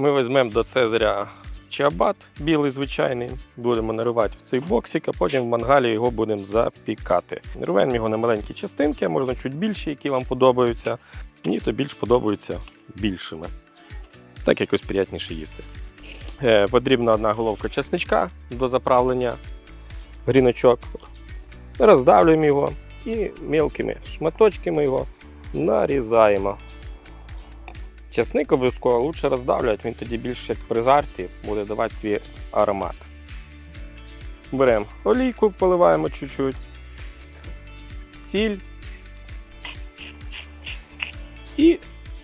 Ми візьмемо до Цезаря чиабат, білий звичайний, будемо наривати в цей боксик, а потім в мангалі його будемо запікати. Рвемо його на маленькі частинки, а можна чуть більші, які вам подобаються. Мені то більш подобаються більшими. Так якось приятніше їсти. Е, потрібна одна головка чесничка до заправлення гріночок. Роздавлюємо його і мілкими шматочками його нарізаємо. Часник обов'язково лучше роздавлювати, він тоді більш як при жарці буде давати свій аромат. Беремо олійку, поливаємо чуть-чуть, сіль і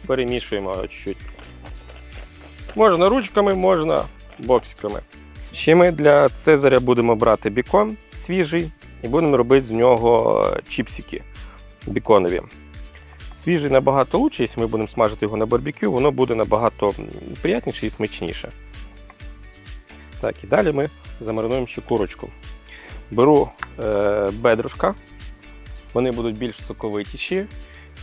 перемішуємо чуть-чуть. Можна ручками, можна боксиками. Ще ми для Цезаря будемо брати бікон свіжий і будемо робити з нього чіпсики біконові. Свіжий набагато лучше, якщо ми будемо смажити його на барбекю, воно буде набагато приятніше і смачніше. Так, і далі ми замаринуємо ще курочку. Беру е, бедрушка, вони будуть більш соковитіші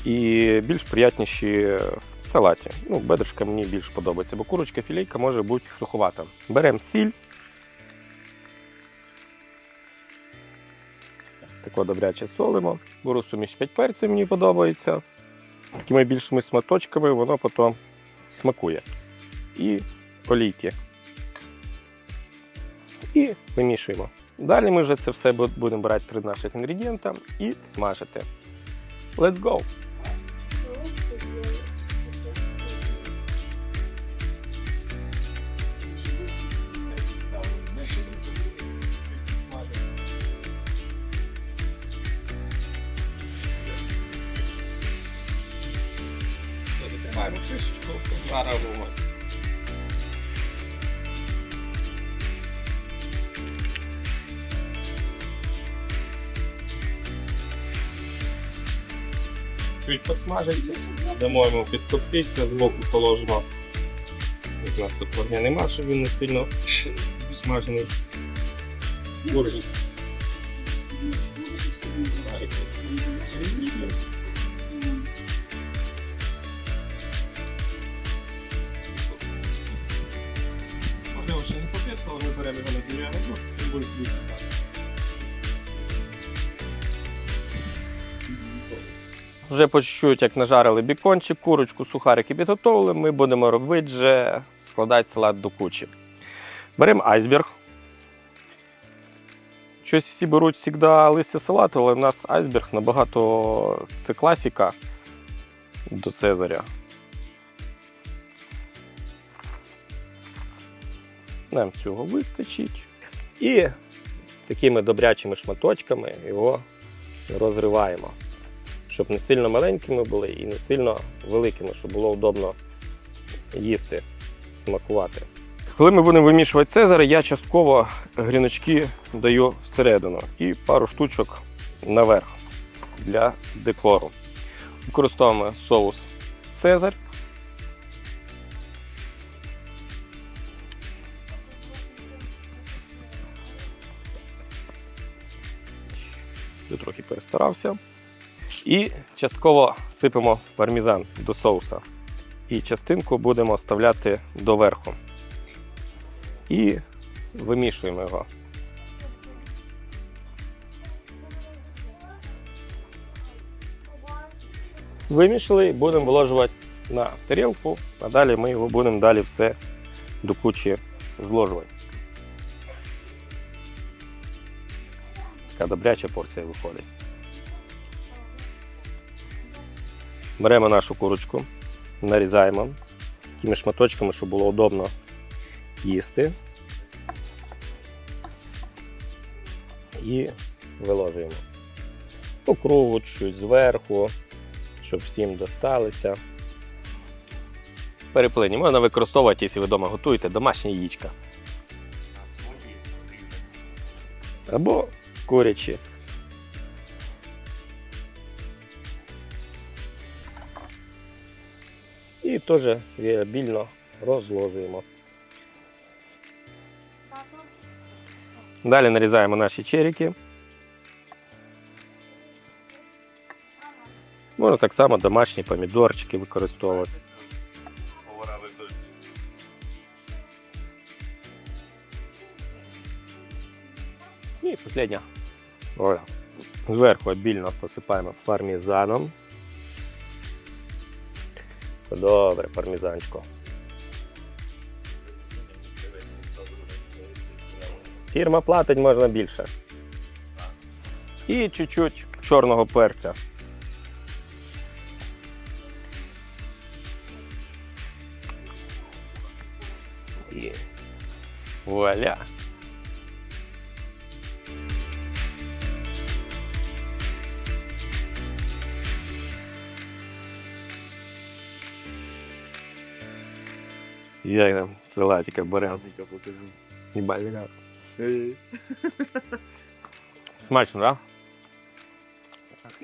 і більш приятніші в салаті. Ну, бедрушка мені більш подобається, бо курочка філейка може бути суховата. Беремо сіль. Тако добряче солимо. Беру суміш 5 перців, мені подобається. Такими більшими сматочками воно потім смакує. І олійки. І вимішуємо. Далі ми вже це все будемо брати три наших інгредієнта і смажити. Let's go! Закриваємо кришечку, жаримо. Чуть підсмажиться, дамо йому підтоптитися, збоку положимо. Як у нас тут вогня нема, щоб він не сильно смажений. Буржик. Але ми беремо його на дерев'яну і буде собі так. Вже по чуть-чуть, як нажарили бікончик, курочку, сухарики підготовили, ми будемо робити вже складати салат до кучі. Беремо айсберг. Щось всі беруть завжди листя салату, але в нас айсберг набагато це класика до Цезаря. Нам цього вистачить. І такими добрячими шматочками його розриваємо. Щоб не сильно маленькими були і не сильно великими, щоб було удобно їсти, смакувати. Коли ми будемо вимішувати цезари, я частково гріночки даю всередину і пару штучок наверх для декору. Використовуємо соус Цезарь. Я трохи перестарався. І частково сипемо пармезан до соуса. І частинку будемо вставляти доверху. І вимішуємо його. Вимішали будемо виложувати на тарілку, а далі ми його будемо далі все до зложувати. Така добряча порція виходить. Беремо нашу курочку, нарізаємо такими шматочками, щоб було удобно їсти. І виложуємо. По кругу, чуть зверху, щоб всім досталося. Переплині можна використовувати, якщо ви вдома готуєте, домашнє яєчка. Або корячі. І теж віабільно розложуємо. Далі нарізаємо наши черіки. Можно так само домашние помидорчики використовувати. И последняя. Оля. Зверху обільно посипаємо пармізаном. Добре, пармізанчко. Фірма платить можна більше. І чуть-чуть чорного перця. І вуаля. Як там салатика беремо. Не бальника. Смачно, так? Да?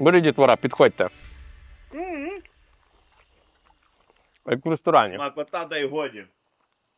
Бери дітвора, підходьте. Як в ресторані. Смакота дай годі.